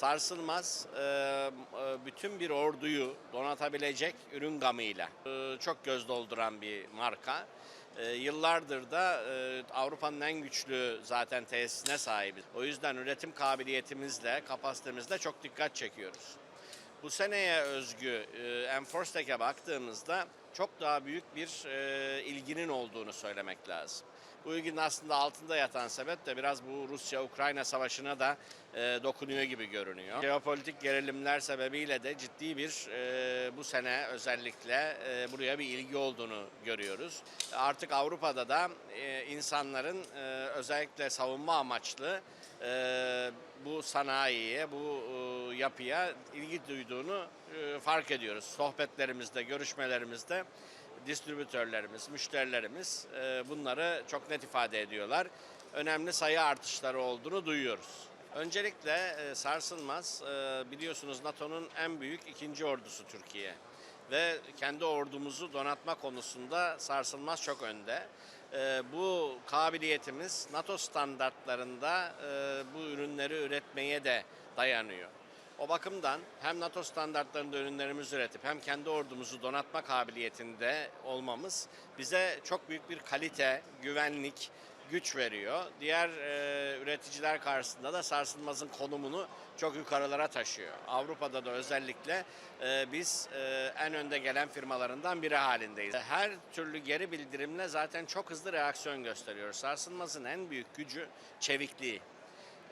sarsılmaz e, e, bütün bir orduyu donatabilecek ürün gamıyla e, çok göz dolduran bir marka. E, Yıllardır da e, Avrupa'nın en güçlü zaten tesisine sahibiz. O yüzden üretim kabiliyetimizle, kapasitemizle çok dikkat çekiyoruz. Bu seneye özgü e, Enforcetek'e baktığımızda çok daha büyük bir e, ilginin olduğunu söylemek lazım. Bu ilginin aslında altında yatan sebep de biraz bu Rusya-Ukrayna savaşına da e, dokunuyor gibi görünüyor. Jeopolitik gerilimler sebebiyle de ciddi bir e, bu sene özellikle e, buraya bir ilgi olduğunu görüyoruz. Artık Avrupa'da da e, insanların e, özellikle savunma amaçlı e, bu sanayiye, bu e, yapıya ilgi duyduğunu e, fark ediyoruz. Sohbetlerimizde, görüşmelerimizde distribütörlerimiz, müşterilerimiz e, bunları çok net ifade ediyorlar. Önemli sayı artışları olduğunu duyuyoruz. Öncelikle e, sarsılmaz biliyorsunuz NATO'nun en büyük ikinci ordusu Türkiye ve kendi ordumuzu donatma konusunda sarsılmaz çok önde. Bu kabiliyetimiz NATO standartlarında bu ürünleri üretmeye de dayanıyor. O bakımdan hem NATO standartlarında ürünlerimizi üretip hem kendi ordumuzu donatma kabiliyetinde olmamız bize çok büyük bir kalite, güvenlik, güç veriyor. Diğer e, üreticiler karşısında da sarsılmazın konumunu çok yukarılara taşıyor. Avrupa'da da özellikle e, biz e, en önde gelen firmalarından biri halindeyiz. Her türlü geri bildirimle zaten çok hızlı reaksiyon gösteriyor. Sarsılmazın en büyük gücü çevikliği.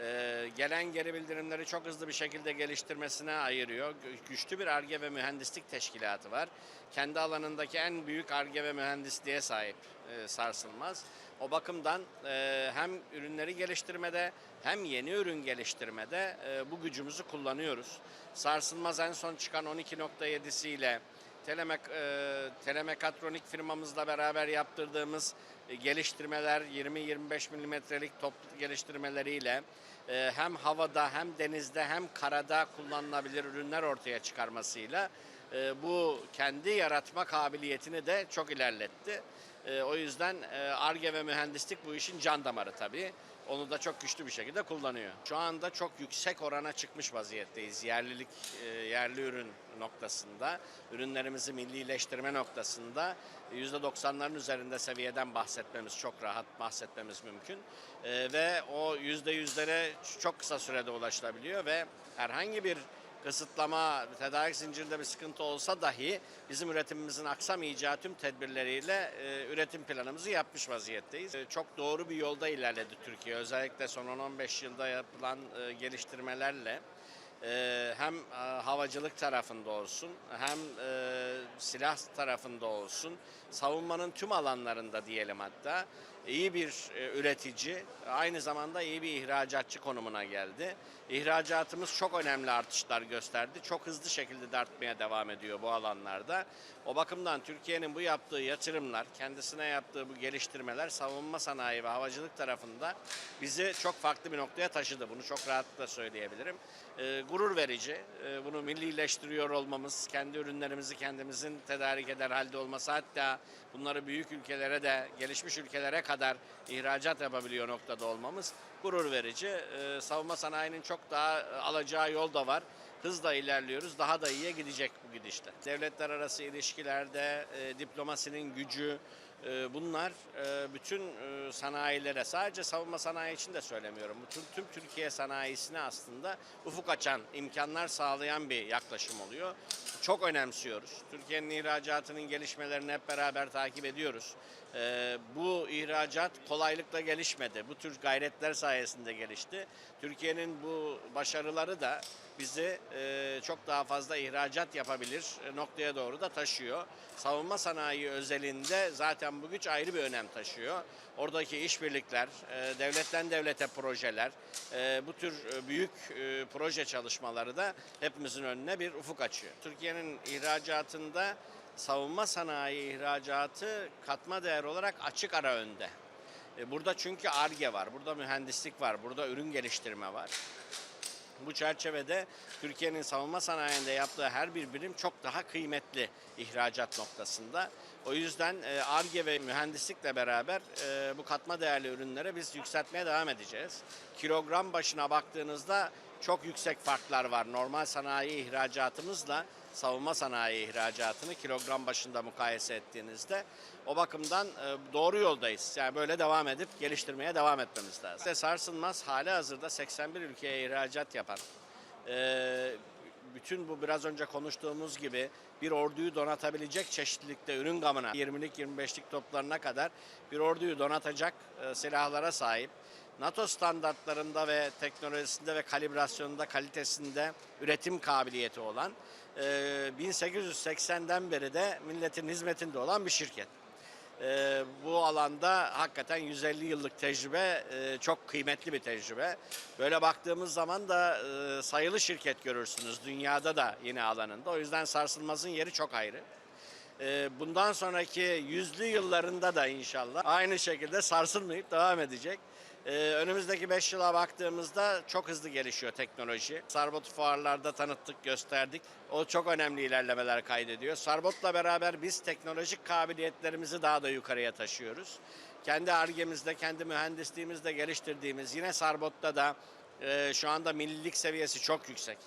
Ee, gelen geri bildirimleri çok hızlı bir şekilde geliştirmesine ayırıyor. Gü- Güçlü bir ARGE ve mühendislik teşkilatı var. Kendi alanındaki en büyük ARGE ve mühendisliğe sahip e, Sarsılmaz. O bakımdan e, hem ürünleri geliştirmede hem yeni ürün geliştirmede e, bu gücümüzü kullanıyoruz. Sarsılmaz en son çıkan 12.7'siyle Telemek, e, telemekatronik firmamızla beraber yaptırdığımız e, geliştirmeler 20-25 milimetrelik top geliştirmeleriyle e, hem havada hem denizde hem karada kullanılabilir ürünler ortaya çıkarmasıyla e, bu kendi yaratma kabiliyetini de çok ilerletti. E, o yüzden ARGE ve mühendislik bu işin can damarı tabii. Onu da çok güçlü bir şekilde kullanıyor. Şu anda çok yüksek orana çıkmış vaziyetteyiz. Yerlilik, e, yerli ürün noktasında, ürünlerimizi millileştirme noktasında %90'ların üzerinde seviyeden bahsetmemiz, çok rahat bahsetmemiz mümkün. E, Ve o %100'lere çok kısa sürede ulaşılabiliyor ve herhangi bir kısıtlama, tedarik zincirinde bir sıkıntı olsa dahi bizim üretimimizin aksamayacağı tüm tedbirleriyle e, üretim planımızı yapmış vaziyetteyiz. E, çok doğru bir yolda ilerledi Türkiye. Özellikle son 10-15 yılda yapılan e, geliştirmelerle e, hem e, havacılık tarafında olsun hem e, silah tarafında olsun savunmanın tüm alanlarında diyelim hatta iyi bir e, üretici aynı zamanda iyi bir ihracatçı konumuna geldi. İhracatımız çok önemli artışlar gösterdi. Çok hızlı şekilde de devam ediyor bu alanlarda. O bakımdan Türkiye'nin bu yaptığı yatırımlar, kendisine yaptığı bu geliştirmeler savunma sanayi ve havacılık tarafında bizi çok farklı bir noktaya taşıdı. Bunu çok rahatlıkla söyleyebilirim. E, gurur verici. E, bunu millileştiriyor olmamız, kendi ürünlerimizi kendimizin tedarik eder halde olması hatta bunları büyük ülkelere de gelişmiş ülkelere kadar ihracat yapabiliyor noktada olmamız gurur verici. E, savunma sanayinin çok daha e, alacağı yol da var. Hızla ilerliyoruz. Daha da iyiye gidecek bu gidişte. Devletler arası ilişkilerde e, diplomasinin gücü bunlar e, bütün e, sanayilere sadece savunma sanayi için de söylemiyorum. Bütün tüm Türkiye sanayisine aslında ufuk açan, imkanlar sağlayan bir yaklaşım oluyor. Çok önemsiyoruz. Türkiye'nin ihracatının gelişmelerini hep beraber takip ediyoruz. E, bu ihracat kolaylıkla gelişmedi. Bu tür gayretler sayesinde gelişti. Türkiye'nin bu başarıları da bizi e, çok daha fazla ihracat yapabilir noktaya doğru da taşıyor. Savunma sanayi özelinde zaten bu güç ayrı bir önem taşıyor. Oradaki işbirlikler, e, devletten devlete projeler, e, bu tür e, büyük e, proje çalışmaları da hepimizin önüne bir ufuk açıyor. Türkiye'nin ihracatında savunma sanayi ihracatı katma değer olarak açık ara önde. E, Burada çünkü ARGE var, burada mühendislik var, burada ürün geliştirme var. Bu çerçevede Türkiye'nin savunma sanayinde yaptığı her bir birim çok daha kıymetli ihracat noktasında. O yüzden ARGE ve mühendislikle beraber e, bu katma değerli ürünlere biz yükseltmeye devam edeceğiz. Kilogram başına baktığınızda çok yüksek farklar var. Normal sanayi ihracatımızla savunma sanayi ihracatını kilogram başında mukayese ettiğinizde o bakımdan e, doğru yoldayız. Yani böyle devam edip geliştirmeye devam etmemiz lazım. İşte sarsılmaz hali hazırda 81 ülkeye ihracat yapan e, bütün bu biraz önce konuştuğumuz gibi bir orduyu donatabilecek çeşitlilikte ürün gamına 20'lik 25'lik toplarına kadar bir orduyu donatacak e, silahlara sahip. NATO standartlarında ve teknolojisinde ve kalibrasyonunda, kalitesinde üretim kabiliyeti olan e, 1880'den beri de milletin hizmetinde olan bir şirket. E, bu alanda hakikaten 150 yıllık tecrübe e, çok kıymetli bir tecrübe. Böyle baktığımız zaman da e, sayılı şirket görürsünüz dünyada da yine alanında. O yüzden sarsılmazın yeri çok ayrı. E, bundan sonraki yüzlü yıllarında da inşallah aynı şekilde sarsılmayıp devam edecek. E, önümüzdeki 5 yıla baktığımızda çok hızlı gelişiyor teknoloji. Sarbot fuarlarda tanıttık, gösterdik. O çok önemli ilerlemeler kaydediyor. Sarbot'la beraber biz teknolojik kabiliyetlerimizi daha da yukarıya taşıyoruz. Kendi argemizde, kendi mühendisliğimizde geliştirdiğimiz yine Sarbot'ta da e, şu anda millilik seviyesi çok yüksek.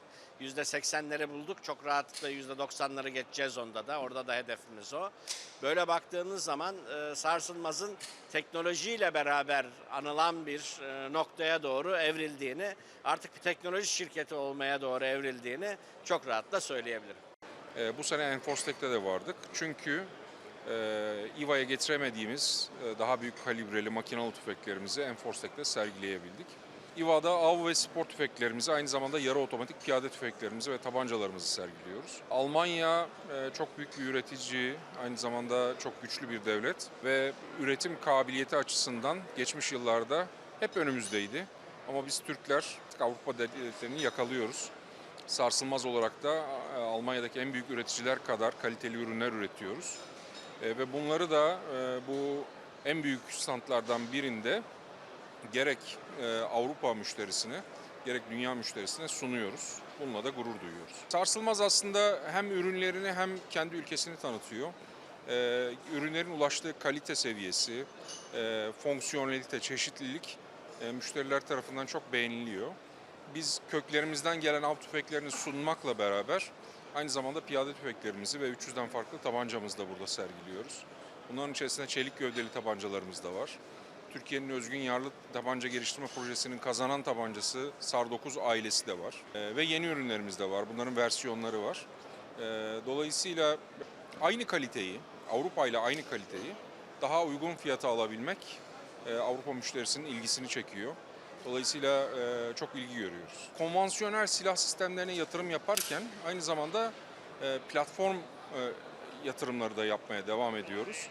%80'leri bulduk. Çok rahatlıkla %90'ları geçeceğiz onda da. Orada da hedefimiz o. Böyle baktığınız zaman e, sarsılmazın teknolojiyle beraber anılan bir e, noktaya doğru evrildiğini, artık bir teknoloji şirketi olmaya doğru evrildiğini çok rahatla söyleyebilirim. E, bu sene Enforcetek'te de vardık. Çünkü e, İVA'ya getiremediğimiz e, daha büyük kalibreli makinalı tüfeklerimizi Enforcetek'te sergileyebildik. İVA'da av ve spor tüfeklerimizi aynı zamanda yarı otomatik piyade tüfeklerimizi ve tabancalarımızı sergiliyoruz. Almanya e, çok büyük bir üretici, aynı zamanda çok güçlü bir devlet ve üretim kabiliyeti açısından geçmiş yıllarda hep önümüzdeydi. Ama biz Türkler Avrupa devletlerini yakalıyoruz sarsılmaz olarak da e, Almanya'daki en büyük üreticiler kadar kaliteli ürünler üretiyoruz. E, Ve bunları da bu en büyük standlardan birinde gerek e, Avrupa müşterisine gerek dünya müşterisine sunuyoruz. Bununla da gurur duyuyoruz. Sarsılmaz aslında hem ürünlerini hem kendi ülkesini tanıtıyor. E, Ürünlerin ulaştığı kalite seviyesi, e, fonksiyonelite, çeşitlilik müşteriler tarafından çok beğeniliyor biz köklerimizden gelen av tüfeklerini sunmakla beraber aynı zamanda piyade tüfeklerimizi ve 300'den farklı tabancamızı da burada sergiliyoruz. Bunların içerisinde çelik gövdeli tabancalarımız da var. Türkiye'nin özgün yarlı tabanca geliştirme projesinin kazanan tabancası SAR 9 ailesi de var. Ee, ve yeni ürünlerimiz de var. Bunların versiyonları var. Ee, dolayısıyla aynı kaliteyi, Avrupa ile aynı kaliteyi daha uygun fiyata alabilmek e, Avrupa müşterisinin ilgisini çekiyor. Dolayısıyla e, çok ilgi görüyoruz. Konvansiyonel silah sistemlerine yatırım yaparken aynı zamanda e, platform e, yatırımları da yapmaya devam ediyoruz.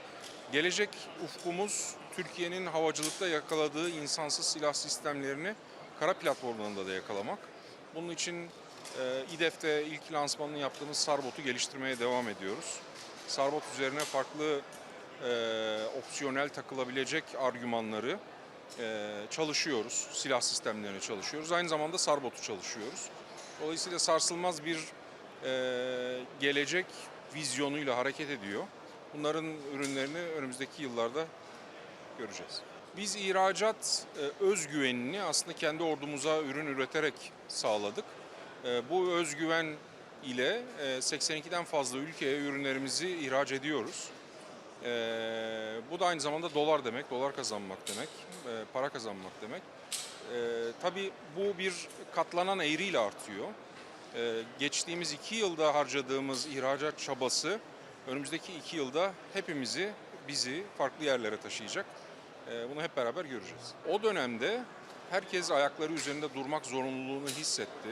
Gelecek ufkumuz Türkiye'nin havacılıkta yakaladığı insansız silah sistemlerini kara platformlarında da yakalamak. Bunun için e, İDEF'te ilk lansmanını yaptığımız Sarbot'u geliştirmeye devam ediyoruz. Sarbot üzerine farklı e, opsiyonel takılabilecek argümanları e, çalışıyoruz. Silah sistemlerini çalışıyoruz. Aynı zamanda Sarbot'u çalışıyoruz. Dolayısıyla sarsılmaz bir e, gelecek vizyonuyla hareket ediyor. Bunların ürünlerini önümüzdeki yıllarda göreceğiz. Biz ihracat e, özgüvenini aslında kendi ordumuza ürün üreterek sağladık. E, bu özgüven ile e, 82'den fazla ülkeye ürünlerimizi ihraç ediyoruz. Bu da aynı zamanda dolar demek, dolar kazanmak demek, e, para kazanmak demek. Tabii bu bir katlanan eğriyle artıyor. Geçtiğimiz iki yılda harcadığımız ihracat çabası önümüzdeki iki yılda hepimizi, bizi farklı yerlere taşıyacak. Ee, bunu hep beraber göreceğiz. O dönemde herkes ayakları üzerinde durmak zorunluluğunu hissetti.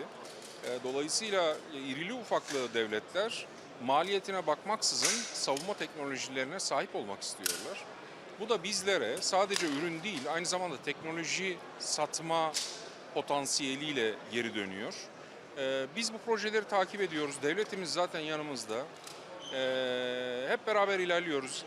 Ee, Dolayısıyla irili ufaklı devletler maliyetine bakmaksızın savunma teknolojilerine sahip olmak istiyorlar. Bu da bizlere sadece ürün değil, aynı zamanda teknoloji satma potansiyeliyle geri dönüyor. Ee, Biz bu projeleri takip ediyoruz. Devletimiz zaten yanımızda. Hep beraber ilerliyoruz.